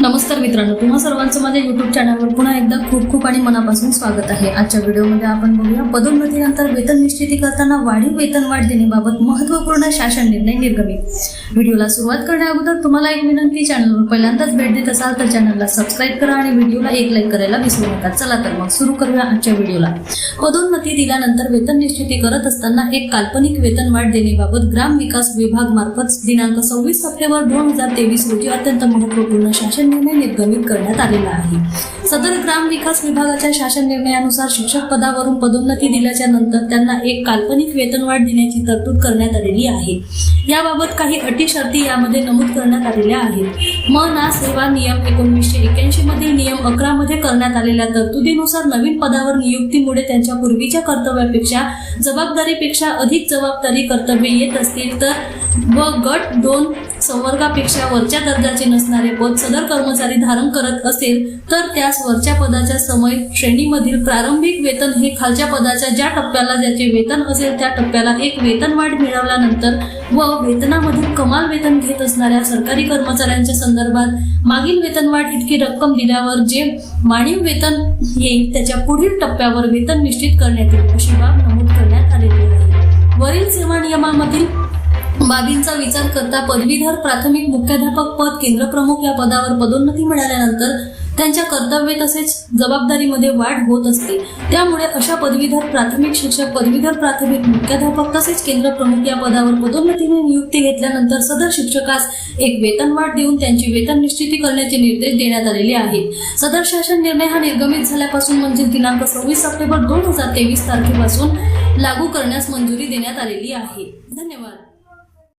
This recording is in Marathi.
नमस्कार मित्रांनो तुम्हा सर्वांचं माझ्या युट्यूब चॅनलवर पुन्हा एकदा खूप खूप आणि मनापासून स्वागत आहे. आजच्या व्हिडिओमध्ये आपण बघूया पदोन्नतीनंतर वेतन निश्चिती करताना वाढीव वेतनवाढ देण्याबाबत महत्त्वपूर्ण शासन निर्णय निर्गमित व्हिडिओला सुरुवात करण्याअगोदर तुम्हाला एक विनंती चॅनलवर पहिल्यांदाच भेट देत असाल तर चॅनलला सबस्क्राईब करा आणि व्हिडिओला एक लाईक करायला विसरू नका. चला तर मग सुरू करूया आजच्या व्हिडिओला. पदोन्नती दिल्यानंतर वेतन निश्चिती करत असताना एक काल्पनिक वेतनवाढ देण्याबाबत ग्राम विकास विभाग मार्फत दिनांक सव्वीस सप्टेंबर दोन हजार तेवीस रोजी अत्यंत महत्त्वपूर्ण शासन निर्णय निर्गमित करण्यात आलेला आहे. सदर ग्राम विकास विभागाच्या शासन निर्णयानुसार शिक्षक पदावरून पदोन्नती दिल्याच्या नंतर त्यांना एक काल्पनिक वेतनवाढ देण्याची तरतूद करण्यात आलेली आहे. याबाबत काही अटी शर्ती यामध्ये नमूद करण्यात आलेल्या आहेत. म ना सेवा नियम एकोणीसशे एक्याऐंशी मधील नियम अकरा मध्ये करण्यात आलेल्या तरतुदीनुसार नवीन पदावर नियुक्तीमुळे त्यांच्या पूर्वीच्या कर्तव्यापेक्षा जबाबदारीपेक्षा अधिक जबाबदारी कर्तव्ये येत असतील तर व गट दोन संवर्गापेक्षा वरच्या दर्जाचे नसणारे पद सदर कर्मचारी धारण करत असेल तर त्यास वरच्या पदाच्या समय श्रेणीमधील प्रारंभिक वेतन हे खालच्या पदाच्या ज्या टप्प्याला ज्याचे वेतन असेल त्या टप्प्याला एक वेतनवाढ मिळवल्यानंतर व वेतनामधील कमाल वेतन घेत असणाऱ्या सरकारी कर्मचाऱ्यांच्या संदर्भात मागील वेतनवाढ इतकी रक्कम दिल्यावर जे मानीव वेतन येईल त्याच्या पुढील टप्प्यावर वेतन निश्चित करण्यात येईल अशी बाब नमूद करण्यात आलेली आहे. वरील सेवा नियमामधील बाबींचा विचार करता पदवीधर प्राथमिक मुख्याध्यापक पद केंद्रप्रमुख या पदावर पदोन्नती मिळाल्यानंतर त्यांच्या कर्तव्य तसेच जबाबदारीमध्ये वाढ होत असते. त्यामुळे अशा पदवीधर प्राथमिक शिक्षक पदवीधर प्राथमिक मुख्याध्यापक तसेच केंद्र प्रमुख या पदावर पदोन्नतीने नियुक्ती घेतल्यानंतर सदर शिक्षकास एक वेतनवाढ देऊन त्यांची वेतन निश्चिती करण्याचे निर्देश देण्यात आलेले आहेत. सदर शासन निर्णय हा निर्गमित झाल्यापासून म्हणजे दिनांक सव्वीस सप्टेंबर दोन हजार तेवीस तारखेपासून लागू करण्यास मंजुरी देण्यात आलेली आहे. धन्यवाद.